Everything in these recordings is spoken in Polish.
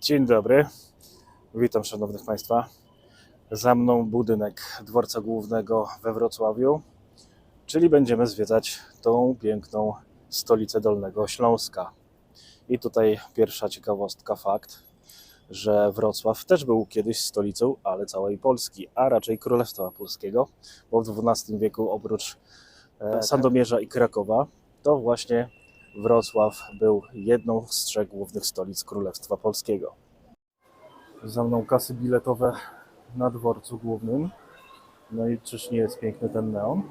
Dzień dobry, witam szanownych Państwa. Za mną budynek dworca głównego we Wrocławiu, czyli będziemy zwiedzać tą piękną stolicę Dolnego Śląska. I tutaj pierwsza ciekawostka, fakt, że Wrocław też był kiedyś stolicą, ale całej Polski, a raczej Królestwa Polskiego, bo w XII wieku oprócz e, Sandomierza i Krakowa, to właśnie Wrocław był jedną z trzech głównych stolic Królestwa Polskiego. Za mną kasy biletowe na dworcu głównym. No i czyż nie jest piękny ten neon?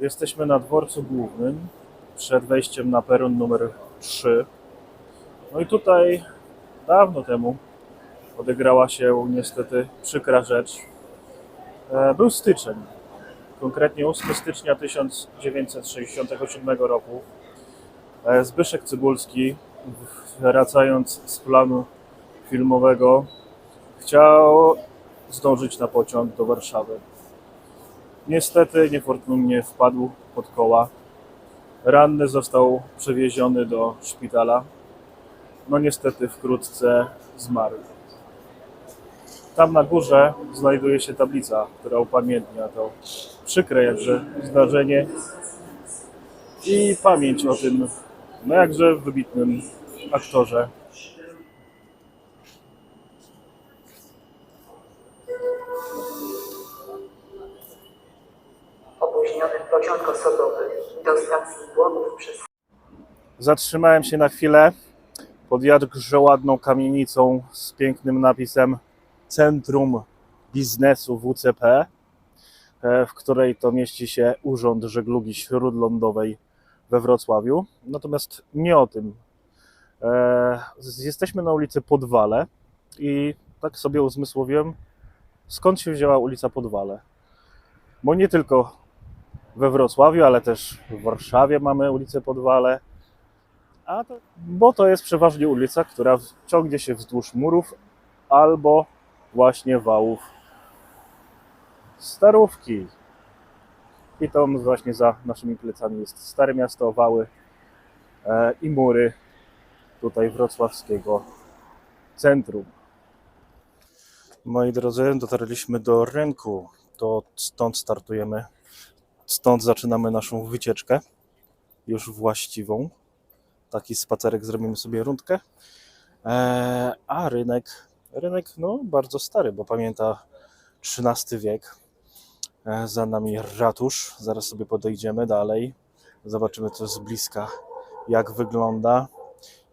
Jesteśmy na dworcu głównym, przed wejściem na peron numer 3. No i tutaj dawno temu odegrała się niestety przykra rzecz. E, Był styczeń, konkretnie 8 stycznia 1967 roku. E, Zbyszek Cybulski, wracając z planu filmowego, chciał zdążyć na pociąg do Warszawy. Niestety niefortunnie wpadł pod koła. Ranny został przewieziony do szpitala. No niestety wkrótce zmarł. Tam na górze znajduje się tablica, która upamiętnia to przykre jakże zdarzenie i pamięć o tym no jakże wybitnym aktorze. Opóźniony pociąg osobowy do stacji Głogów przez Zatrzymałem się na chwilę pod jakże ładną kamienicą z pięknym napisem Centrum Biznesu WCP, e, w której to mieści się Urząd Żeglugi Śródlądowej we Wrocławiu. Natomiast nie o tym. E, Jesteśmy na ulicy Podwale i tak sobie uzmysłowiłem, skąd się wzięła ulica Podwale. Bo nie tylko we Wrocławiu, ale też w Warszawie mamy ulicę Podwale. A to, bo to jest przeważnie ulica, która ciągnie się wzdłuż murów albo właśnie wałów Starówki. I to właśnie za naszymi plecami jest Stare Miasto, wały e, i mury tutaj wrocławskiego centrum. Moi drodzy, dotarliśmy do rynku. To stąd startujemy. Stąd zaczynamy naszą wycieczkę, już właściwą taki spacerek zrobimy sobie rundkę. Eee, a rynek, rynek no bardzo stary, bo pamięta XIII wiek. Eee, za nami ratusz, zaraz sobie podejdziemy dalej. Zobaczymy to z bliska, jak wygląda,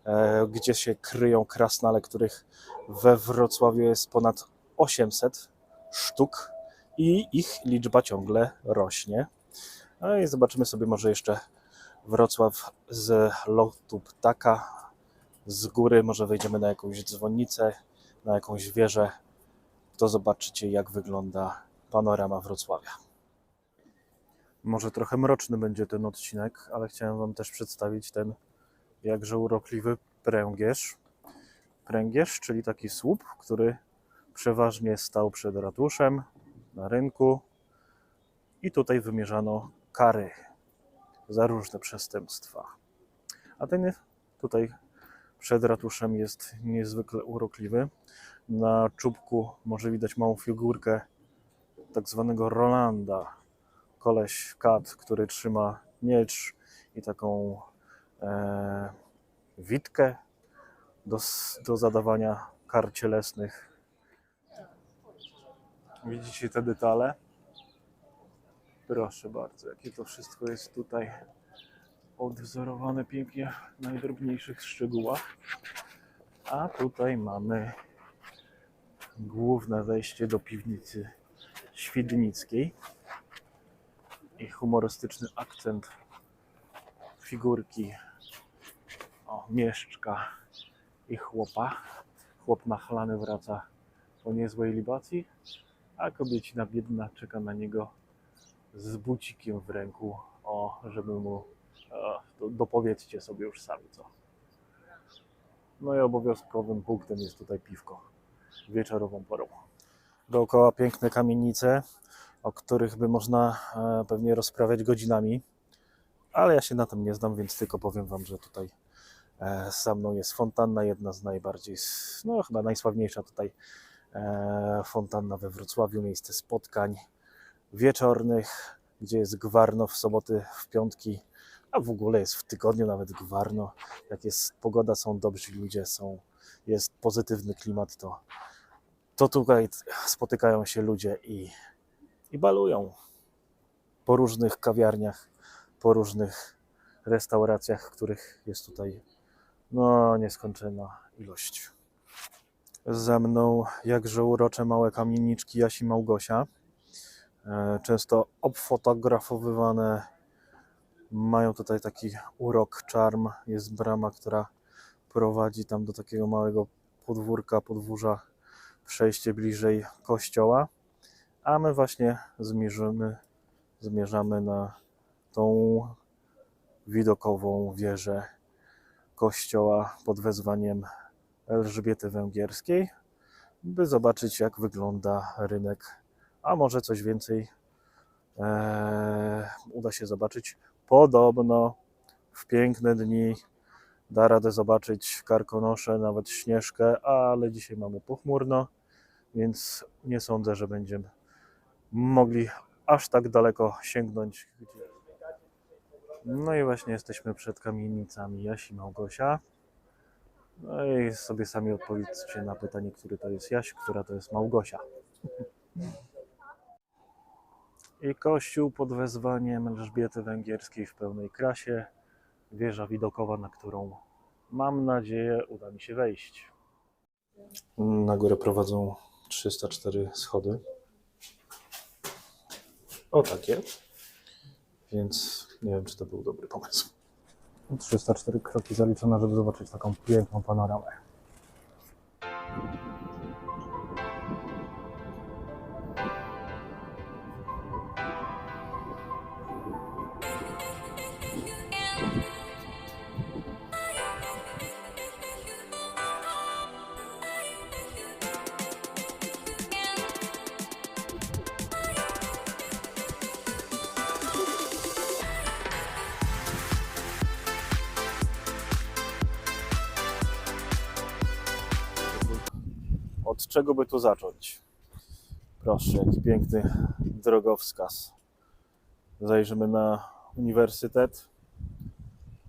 eee, gdzie się kryją krasnale, których we Wrocławiu jest ponad 800 sztuk i ich liczba ciągle rośnie. No i zobaczymy sobie może jeszcze Wrocław z lotu ptaka, z góry, może wejdziemy na jakąś dzwonnicę, na jakąś wieżę, to zobaczycie jak wygląda panorama Wrocławia. Może trochę mroczny będzie ten odcinek, ale chciałem Wam też przedstawić ten jakże urokliwy pręgierz. Pręgierz, czyli taki słup, który przeważnie stał przed ratuszem, na rynku i tutaj wymierzano kary za różne przestępstwa. A ten tutaj przed ratuszem jest niezwykle urokliwy. Na czubku może widać małą figurkę tak zwanego Rolanda. Koleś kat, który trzyma miecz i taką e, witkę do, do zadawania kar cielesnych. Widzicie te detale? Proszę bardzo, jakie to wszystko jest tutaj odwzorowane pięknie w najdrobniejszych szczegółach. A tutaj mamy główne wejście do piwnicy świdnickiej i humorystyczny akcent figurki o, mieszczka i chłopa. Chłop nachlany wraca po niezłej libacji, a kobiecina biedna czeka na niego z bucikiem w ręku, o, żeby mu to dopowiedzcie sobie już sami co. No i obowiązkowym punktem jest tutaj piwko wieczorową porą. Dookoła piękne kamienice, o których by można e, pewnie rozprawiać godzinami, ale ja się na tym nie znam, więc tylko powiem Wam, że tutaj e, za mną jest fontanna, jedna z najbardziej, no chyba najsławniejsza tutaj e, fontanna we Wrocławiu, miejsce spotkań wieczornych, gdzie jest gwarno w soboty, w piątki, a w ogóle jest w tygodniu nawet gwarno. Jak jest pogoda, są dobrzy ludzie, są, jest pozytywny klimat, to, to tutaj spotykają się ludzie i, i balują po różnych kawiarniach, po różnych restauracjach, których jest tutaj no, nieskończona ilość. Ze mną jakże urocze małe kamieniczki Jasi Małgosia e, często obfotografowywane. Mają tutaj taki urok, czarm. Jest brama, która prowadzi tam do takiego małego podwórka, podwórza, przejście bliżej kościoła. A my właśnie zmierzymy, zmierzamy na tą widokową wieżę kościoła pod wezwaniem Elżbiety Węgierskiej, by zobaczyć, jak wygląda rynek a może coś więcej e, uda się zobaczyć. Podobno w piękne dni da radę zobaczyć karkonosze, nawet śnieżkę, ale dzisiaj mamy pochmurno, więc nie sądzę, że będziemy mogli aż tak daleko sięgnąć. No i właśnie jesteśmy przed kamienicami Jasi Małgosia. No i sobie sami odpowiedzcie na pytanie, który to jest Jaś, która to jest Małgosia. I kościół pod wezwaniem Elżbiety Węgierskiej w pełnej krasie. Wieża widokowa, na którą mam nadzieję uda mi się wejść. Na górę prowadzą 304 schody. O takie. Więc nie wiem, czy to był dobry pomysł. 304 kroki zaliczone, żeby zobaczyć taką piękną panoramę. Od czego by tu zacząć? Proszę, jaki piękny drogowskaz. Zajrzymy na uniwersytet,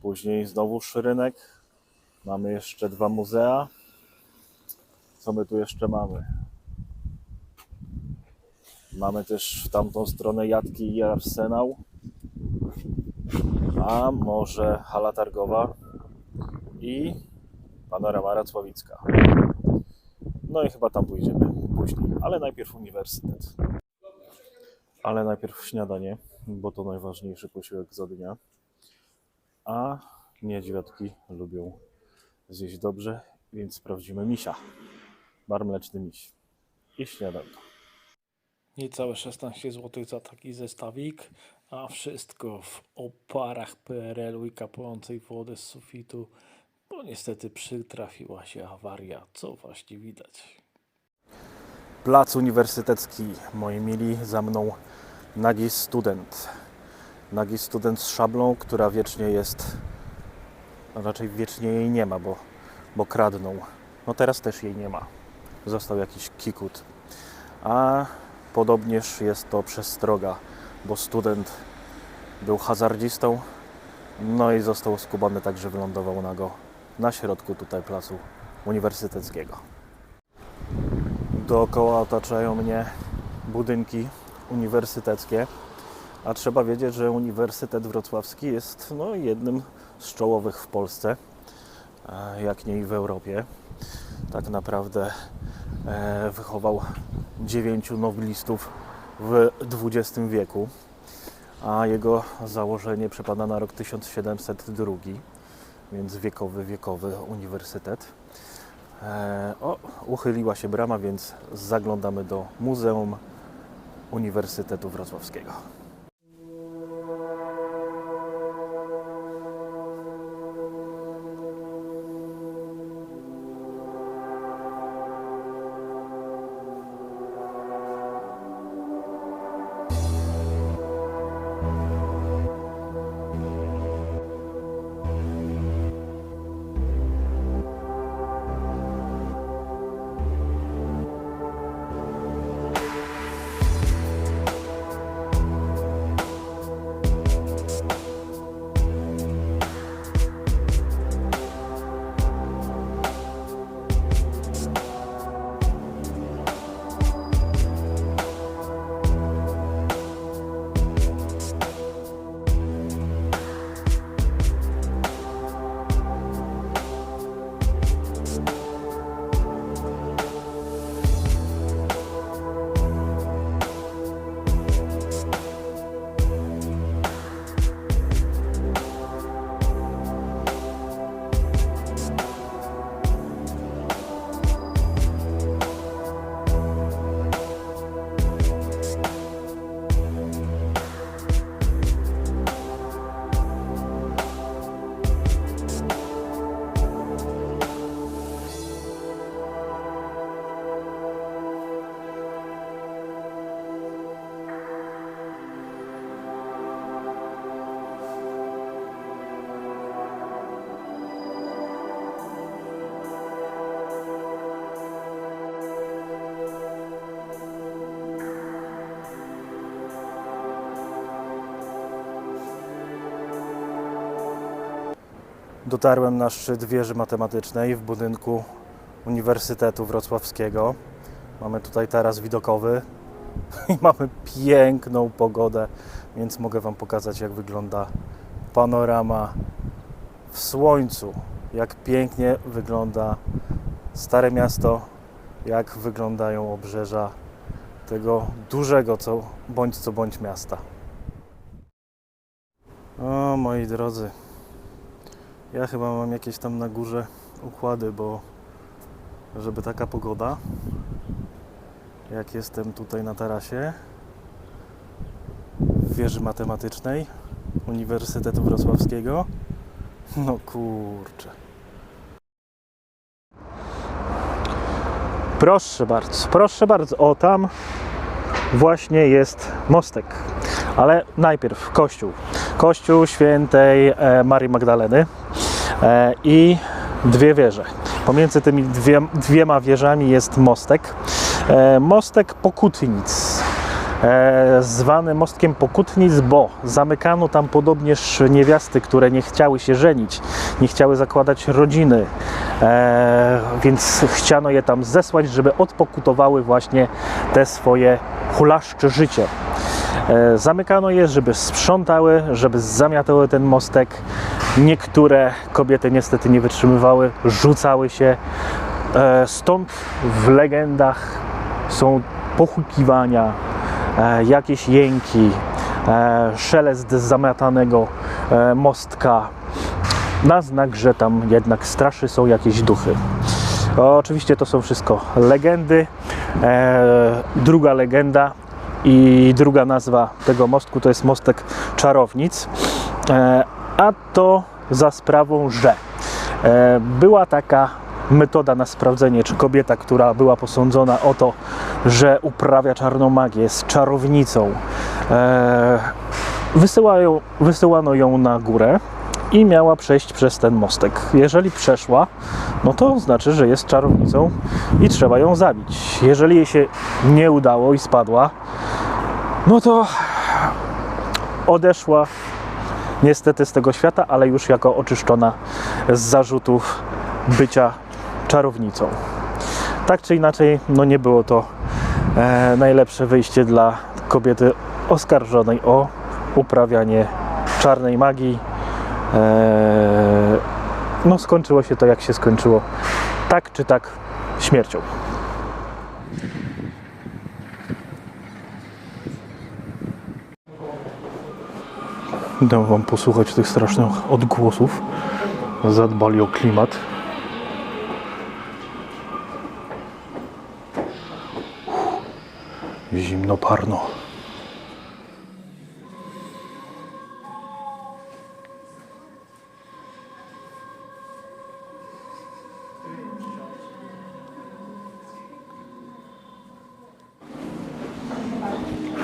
później znowuż rynek. Mamy jeszcze dwa muzea. Co my tu jeszcze mamy? Mamy też w tamtą stronę Jatki i Arsenał. A może hala targowa i panorama Racławicka. No i chyba tam pójdziemy później, ale najpierw uniwersytet. Ale najpierw śniadanie, bo to najważniejszy posiłek za dnia. A niedźwiadki lubią zjeść dobrze, więc sprawdzimy misia. Bar mleczny miś. I śniadanko. Niecałe 16 zł za taki zestawik, a wszystko w oparach PRL-u i kapującej wody z sufitu, bo niestety przytrafiła się awaria, co właśnie widać. Plac Uniwersytecki, moi mili, za mną nagi student. Nagi student z szablą, która wiecznie jest, a raczej wiecznie jej nie ma, bo, bo kradną. No teraz też jej nie ma. Został jakiś kikut. A podobnież jest to przestroga, bo student był hazardzistą, no i został skubany tak, że wylądował nago na środku tutaj placu uniwersyteckiego. Dookoła otaczają mnie budynki uniwersyteckie, a trzeba wiedzieć, że Uniwersytet Wrocławski jest no, jednym z czołowych w Polsce, e, jak nie i w Europie. Tak naprawdę e, wychował dziewięciu noblistów w XX wieku, a jego założenie przypada na rok 1702, więc wiekowy, wiekowy uniwersytet. E, o, uchyliła się brama, więc zaglądamy do Muzeum Uniwersytetu Wrocławskiego. Dotarłem na szczyt wieży matematycznej w budynku Uniwersytetu Wrocławskiego. Mamy tutaj taras widokowy i mamy piękną pogodę, więc mogę Wam pokazać, jak wygląda panorama w słońcu. Jak pięknie wygląda Stare Miasto, jak wyglądają obrzeża tego dużego co bądź co bądź miasta. O moi drodzy, ja chyba mam jakieś tam na górze układy, bo żeby taka pogoda, jak jestem tutaj na tarasie w wieży matematycznej Uniwersytetu Wrocławskiego, no kurczę. Proszę bardzo, proszę bardzo. O, tam właśnie jest mostek. Ale najpierw kościół. Kościół świętej e, Marii Magdaleny i dwie wieże. Pomiędzy tymi dwie, dwiema wieżami jest mostek. E, mostek Pokutnic. E, zwany mostkiem Pokutnic, bo zamykano tam podobnież niewiasty, które nie chciały się żenić, nie chciały zakładać rodziny, e, więc chciano je tam zesłać, żeby odpokutowały właśnie te swoje hulaszcze życie. E, Zamykano je, żeby sprzątały, żeby zamiatały ten mostek. Niektóre kobiety niestety nie wytrzymywały, rzucały się. E, Stąd w legendach są pochukiwania, e, jakieś jęki, szelest zamiatanego mostka, na znak, że tam jednak straszy są jakieś duchy. Oczywiście to są wszystko legendy. Druga legenda i druga nazwa tego mostku to jest mostek czarownic. E, a to za sprawą, że e, była taka metoda na sprawdzenie, czy kobieta, która była posądzona o to, że uprawia czarną magię, jest czarownicą, e, wysyłano ją na górę i miała przejść przez ten mostek. Jeżeli przeszła, no to znaczy, że jest czarownicą i trzeba ją zabić. Jeżeli jej się nie udało i spadła, no to odeszła niestety z tego świata, ale już jako oczyszczona z zarzutów bycia czarownicą. Tak czy inaczej, no nie było to e, najlepsze wyjście dla kobiety oskarżonej o uprawianie czarnej magii. E, no skończyło się to jak się skończyło. Tak czy tak śmiercią. Dam wam posłuchać tych strasznych odgłosów. Zadbali o klimat. Zimno parno.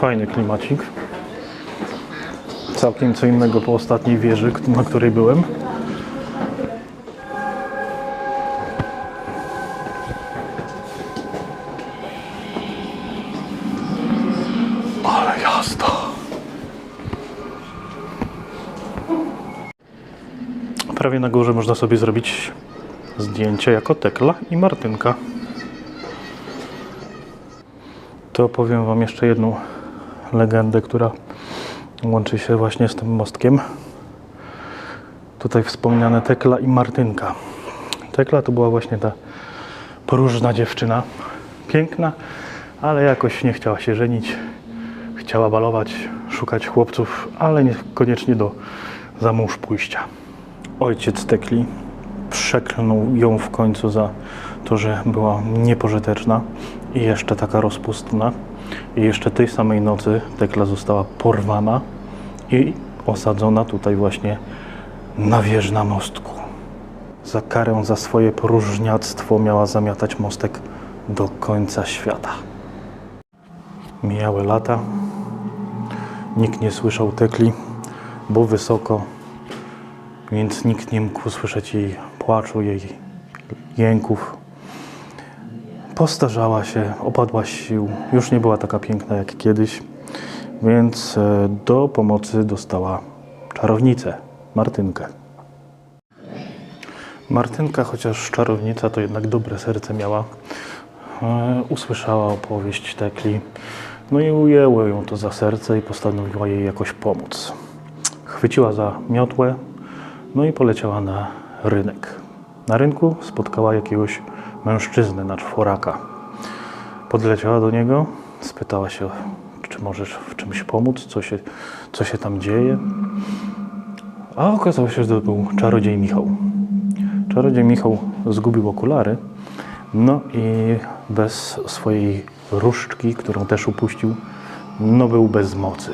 Fajny klimacik. Całkiem co innego po ostatniej wieży, na której byłem. Ale jazda. Prawie na górze można sobie zrobić zdjęcie jako Tekla i Martynka. To opowiem Wam jeszcze jedną legendę, która łączy się właśnie z tym mostkiem. Tutaj wspomniane Tekla i Martynka. Tekla to była właśnie ta próżna dziewczyna. Piękna, ale jakoś nie chciała się żenić. Chciała balować, szukać chłopców, ale niekoniecznie do za mąż pójścia. Ojciec Tekli przeklnął ją w końcu za to, że była niepożyteczna i jeszcze taka rozpustna. I jeszcze tej samej nocy Tekla została porwana i osadzona tutaj właśnie na wieży na mostku. Za karę za swoje próżniactwo miała zamiatać mostek do końca świata. Mijały lata. Nikt nie słyszał Tekli, bo wysoko, więc nikt nie mógł usłyszeć jej płaczu, jej jęków. Postarzała się, opadła sił, już nie była taka piękna jak kiedyś, więc e, do pomocy dostała czarownicę, Martynkę. Martynka, chociaż czarownica, to jednak dobre serce miała. E, Usłyszała opowieść Tekli, no i ujęło ją to za serce i postanowiła jej jakoś pomóc. Chwyciła za miotłę, no i poleciała na rynek. Na rynku spotkała jakiegoś mężczyznę na czworaka. Podleciała do niego, spytała się, czy możesz w czymś pomóc, co się, co się tam dzieje. A okazało się, że to był czarodziej Michał. Czarodziej Michał zgubił okulary, no i bez swojej różdżki, którą też upuścił, no był bez mocy.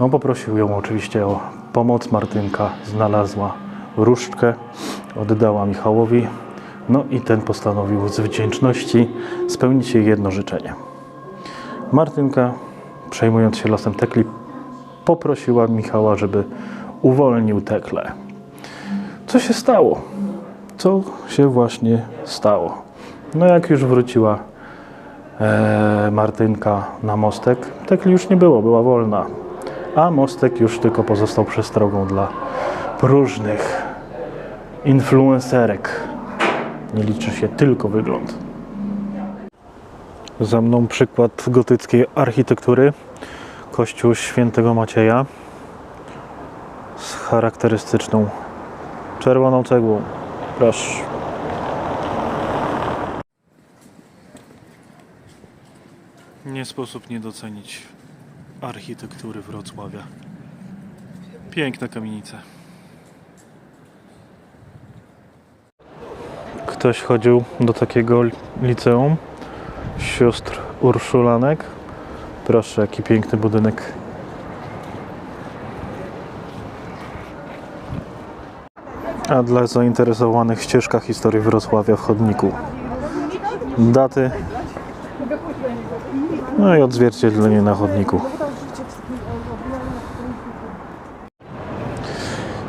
No poprosił ją oczywiście o pomoc. Martynka znalazła różdżkę, oddała Michałowi, no i ten postanowił z wdzięczności spełnić jej jedno życzenie. Martynka, przejmując się losem Tekli, poprosiła Michała, żeby uwolnił Teklę. Co się stało? Co się właśnie stało? No jak już wróciła e, Martynka na mostek, Tekli już nie było, była wolna. A mostek już tylko pozostał przestrogą dla próżnych influencerek. Nie liczy się tylko wygląd. Za mną przykład gotyckiej architektury. Kościół świętego Macieja z charakterystyczną czerwoną cegłą. Proszę. Nie sposób nie docenić architektury Wrocławia. Piękna kamienica. Ktoś chodził do takiego liceum sióstr Urszulanek. Proszę, jaki piękny budynek. A dla zainteresowanych ścieżka historii Wrocławia w chodniku. Daty. No i odzwierciedlenie na chodniku.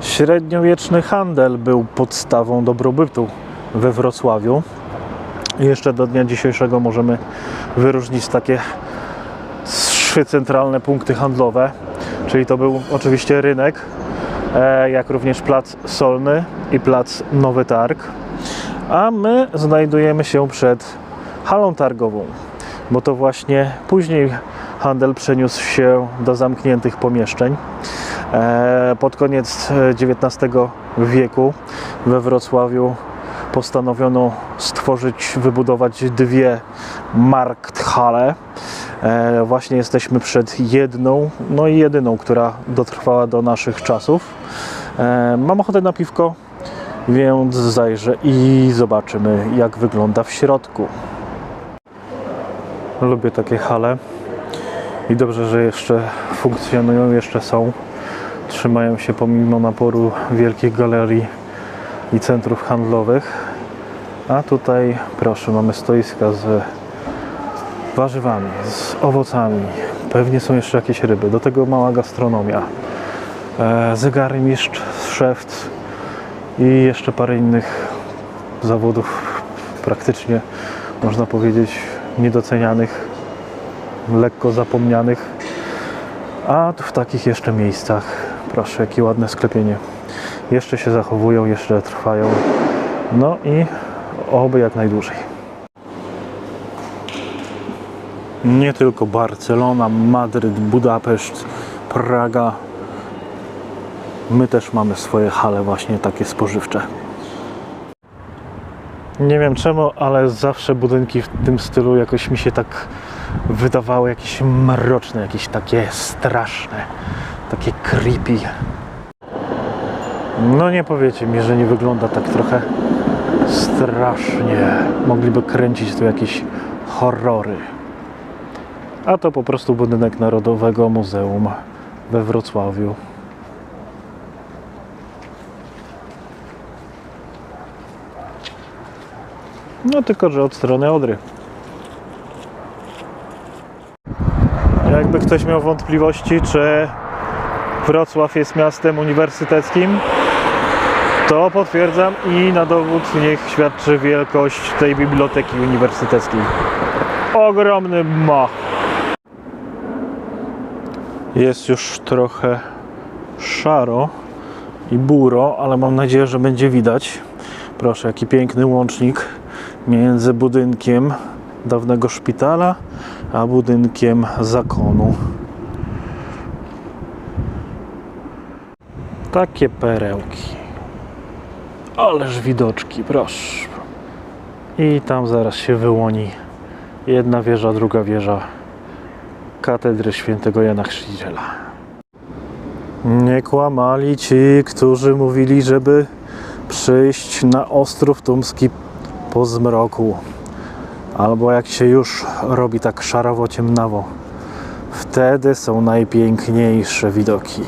Średniowieczny handel był podstawą dobrobytu we Wrocławiu. Jeszcze do dnia dzisiejszego możemy wyróżnić takie trzy centralne punkty handlowe. Czyli to był oczywiście rynek, e, jak również plac Solny i plac Nowy Targ. A my znajdujemy się przed halą targową, bo to właśnie później handel przeniósł się do zamkniętych pomieszczeń. E, Pod koniec XIX wieku we Wrocławiu postanowiono stworzyć, wybudować dwie markthale. E, Właśnie jesteśmy przed jedną, no i jedyną, która dotrwała do naszych czasów. E, Mam ochotę na piwko, więc zajrzę i zobaczymy, jak wygląda w środku. Lubię takie hale i dobrze, że jeszcze funkcjonują, jeszcze są. Trzymają się pomimo naporu wielkich galerii i centrów handlowych. A tutaj, proszę, mamy stoiska z warzywami, z owocami. Pewnie są jeszcze jakieś ryby. Do tego mała gastronomia. E, zegarmistrz, szewc i jeszcze parę innych zawodów praktycznie, można powiedzieć, niedocenianych, lekko zapomnianych. A w takich jeszcze miejscach, proszę, jakie ładne sklepienie. Jeszcze się zachowują, jeszcze trwają. No i oby jak najdłużej. Nie tylko Barcelona, Madryt, Budapeszt, Praga. My też mamy swoje hale właśnie takie spożywcze. Nie wiem czemu, ale zawsze budynki w tym stylu jakoś mi się tak wydawały jakieś mroczne, jakieś takie straszne, takie creepy. No nie powiecie mi, że nie wygląda tak trochę strasznie. Mogliby kręcić tu jakieś horrory. A to po prostu budynek Narodowego Muzeum we Wrocławiu. No tylko, że od strony Odry. Jakby ktoś miał wątpliwości, czy Wrocław jest miastem uniwersyteckim, to potwierdzam i na dowód niech świadczy wielkość tej biblioteki uniwersyteckiej. Ogromny mach. Jest już trochę szaro i buro, ale mam nadzieję, że będzie widać. Proszę, jaki piękny łącznik między budynkiem dawnego szpitala a budynkiem zakonu. Takie perełki. Ależ widoczki, proszę. I tam zaraz się wyłoni jedna wieża, druga wieża katedry świętego Jana Chrzciciela. Nie kłamali ci, którzy mówili, żeby przyjść na Ostrów Tumski po zmroku. Albo jak się już robi tak szarowo ciemnawo. Wtedy są najpiękniejsze widoki.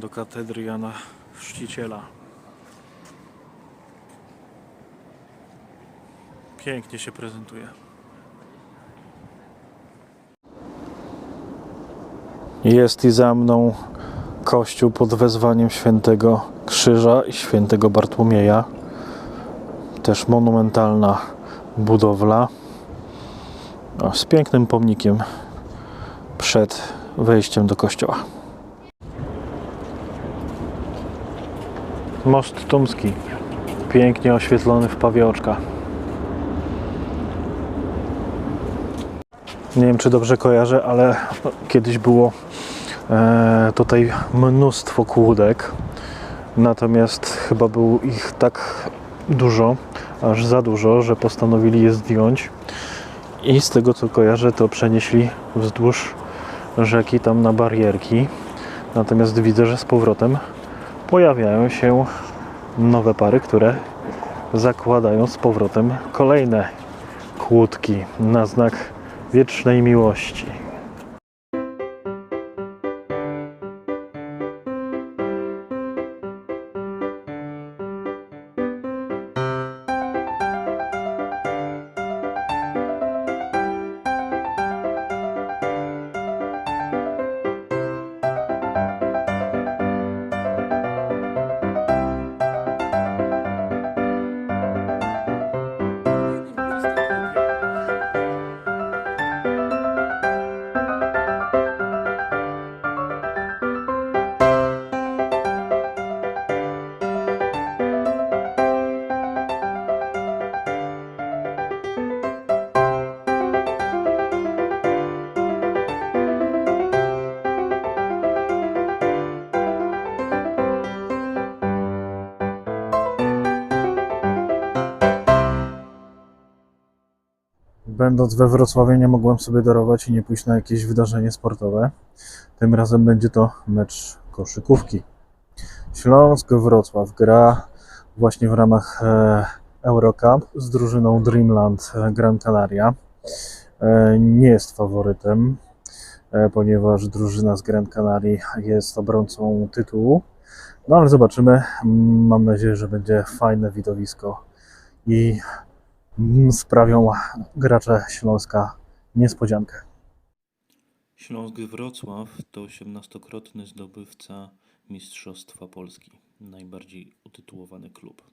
Do katedry Jana Chrzciciela. Pięknie się prezentuje. Jest i za mną kościół pod wezwaniem świętego Krzyża i świętego Bartłomieja. Też monumentalna budowla z pięknym pomnikiem przed wejściem do kościoła. Most Tumski. Pięknie oświetlony w pawie oczka. Nie wiem, czy dobrze kojarzę, ale kiedyś było e, tutaj mnóstwo kłódek. Natomiast chyba było ich tak dużo, aż za dużo, że postanowili je zdjąć. I z tego co kojarzę, to przenieśli wzdłuż rzeki tam na barierki. Natomiast widzę, że z powrotem pojawiają się nowe pary, które zakładają z powrotem kolejne kłódki na znak wiecznej miłości. Będąc we Wrocławiu nie mogłem sobie darować i nie pójść na jakieś wydarzenie sportowe. Tym razem będzie to mecz koszykówki. Śląsk-Wrocław gra właśnie w ramach e, Eurocup z drużyną Dreamland e, Gran Canaria. E, nie jest faworytem, ponieważ drużyna z Gran Canaria jest obrońcą tytułu. No ale zobaczymy. Mm, Mam nadzieję, że będzie fajne widowisko i sprawią gracze Śląska niespodziankę. Śląsk Wrocław to 18-krotny zdobywca Mistrzostwa Polski, najbardziej utytułowany klub.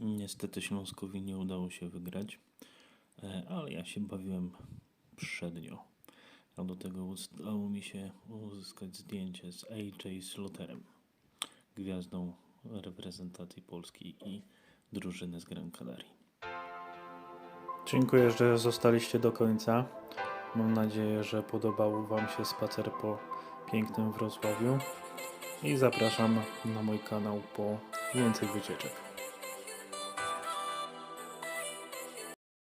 Niestety Śląskowi nie udało się wygrać, e, ale ja się bawiłem przednio. A do tego udało mi się uzyskać zdjęcie z AJ Slaughterem, gwiazdą reprezentacji Polski i drużyny z Gran Canaria. Dziękuję, że zostaliście do końca. Mam nadzieję, że podobał Wam się spacer po pięknym Wrocławiu i zapraszam na mój kanał po więcej wycieczek.